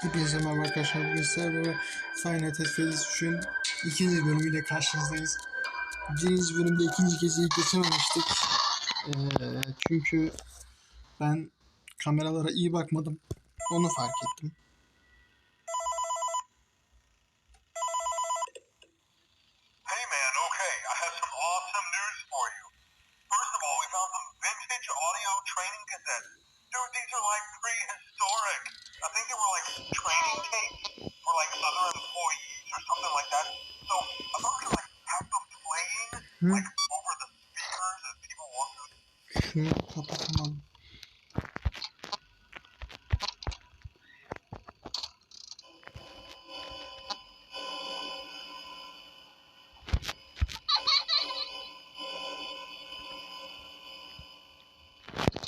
Hepinize merhaba arkadaşlar. Bugün sizlerle Final Test Phase 3'ün ikinci bölümüyle karşınızdayız. Birinci bölümde ikinci geceyi geçememiştik. Ee, çünkü ben kameralara iyi bakmadım. Onu fark ettim. Through. Şunu kapatamadım.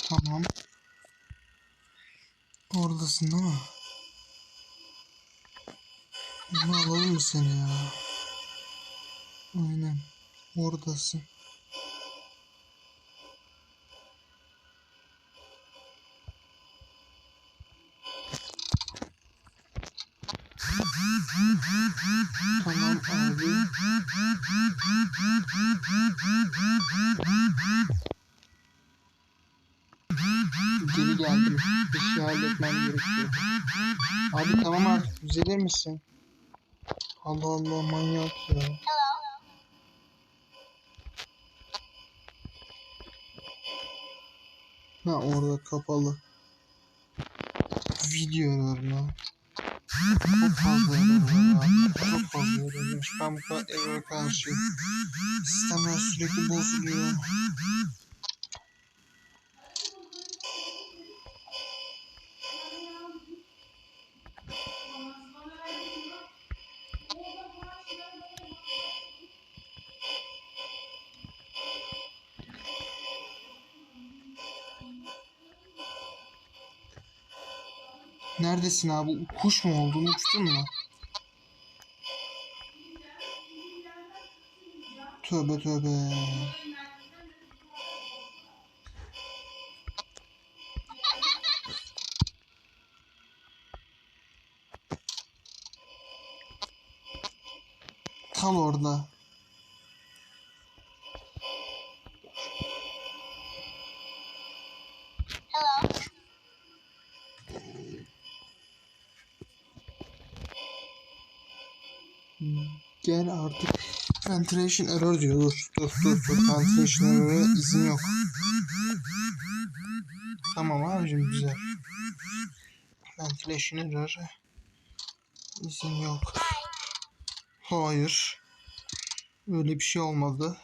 Tamam. Oradasın değil mi? Bunu alalım mı seni ya? Aynen. Oradasın. Tamam abi. Geri geldim. Bir şey halletmem gerekiyor. Abi tamam artık düzelir misin? Allah Allah manyak ya. Ha orada kapalı. Video error Çok fazla. Çok fazla error Ben bu kadar error karşıyım. Sistemler sürekli bozuluyor. Neredesin abi? Kuş mu oldun? Uçtun mu? Tövbe tövbe. Kal orada. Gel artık. Ventilation error diyor. Dur dur dur dur. Ventilation error'a izin yok. Tamam abicim güzel. Ventilation error'a izin yok. Hayır. Öyle bir şey olmadı.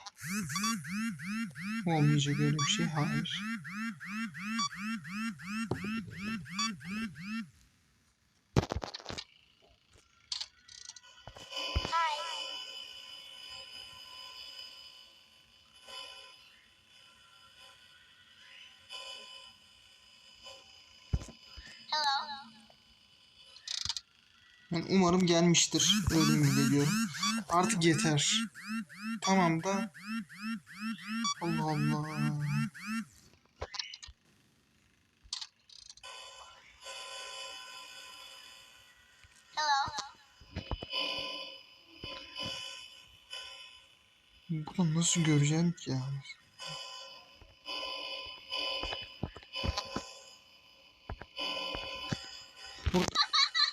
Olmayacak öyle bir şey. Hayır. Yani umarım gelmiştir. Öyle mi geliyorum. Artık yeter. Tamam da. Allah Allah. Bunu nasıl göreceğim ki ya? Burada.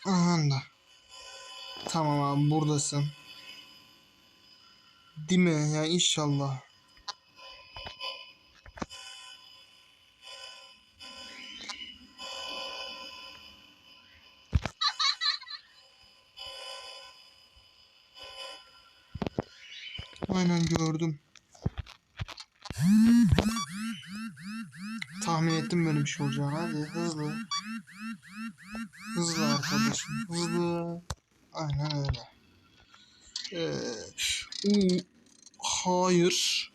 Aha da. Tamam abi buradasın. Değil mi? Ya inşallah. Aynen gördüm. Tahmin ettim böyle bir şey olacağını. Hadi hızlı. Hızlı arkadaşım. Hızlı. Aynen öyle. Uu, hayır.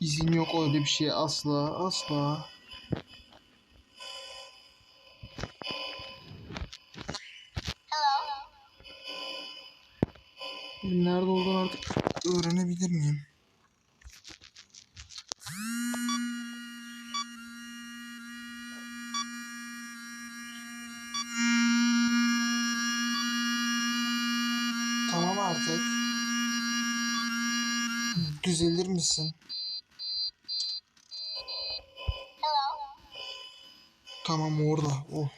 İzin yok öyle bir şey asla asla. Nerede olduğunu artık öğrenebilir miyim? Düzelir misin? Tamam orada. Oh.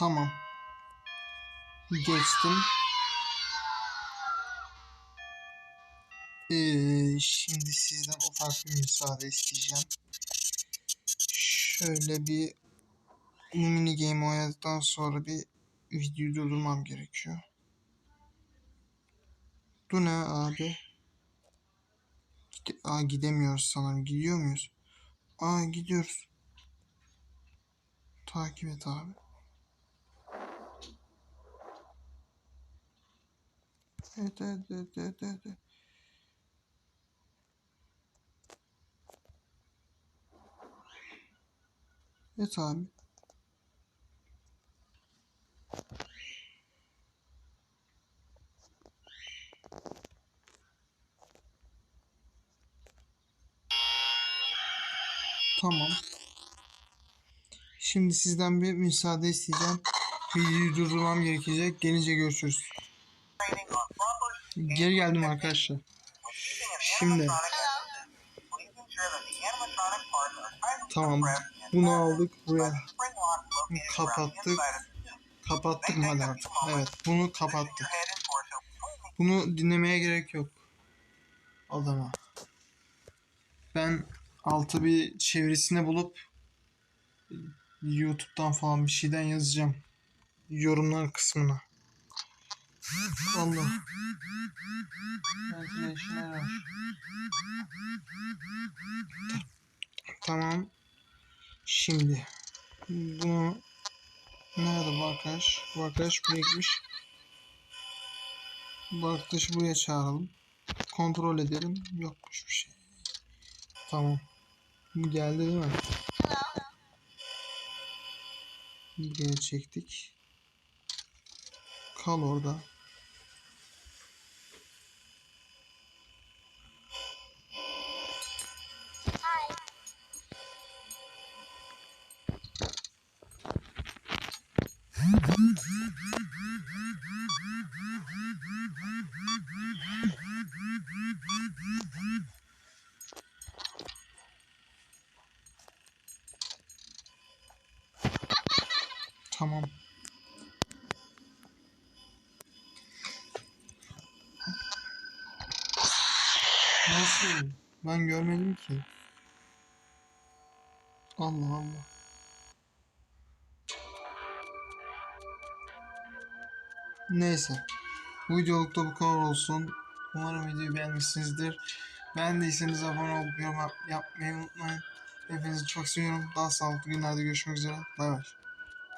Tamam. Geçtim. Ee, şimdi sizden ufak bir müsaade isteyeceğim. Şöyle bir mini game oynadıktan sonra bir videoyu durdurmam gerekiyor. Bu ne abi? Gide Aa, gidemiyoruz sanırım. Gidiyor muyuz? Aa gidiyoruz. Takip et abi. Evet evet evet evet. evet. Evet abi. Tamam. Şimdi sizden bir müsaade isteyeceğim. Videoyu durdurmam gerekecek. Gelince görüşürüz. Geri geldim arkadaşlar. Şimdi. Tamam. Bunu aldık buraya. Kapattık. Kapattık mı artık? Evet. Bunu kapattık. Bunu dinlemeye gerek yok. Adama. Ben altı bir çevirisini bulup YouTube'dan falan bir şeyden yazacağım. Yorumlar kısmına. Allah. Tamam. Şimdi bunu nerede bu arkadaş? Bu arkadaş buraya gitmiş. Bu arkadaşı buraya çağıralım. Kontrol edelim. Yokmuş bir şey. Tamam. Bu geldi değil mi? Buraya çektik. Kal orada. Tamam. Nasıl? Ben görmedim ki. Allah Allah. Neyse. Bu videoluk da bu kadar olsun. Umarım videoyu beğenmişsinizdir. Beğendiyseniz abone olup yorum yap- yapmayı unutmayın. Hepinizi çok seviyorum. Daha sağlıklı günlerde görüşmek üzere. Bay bay.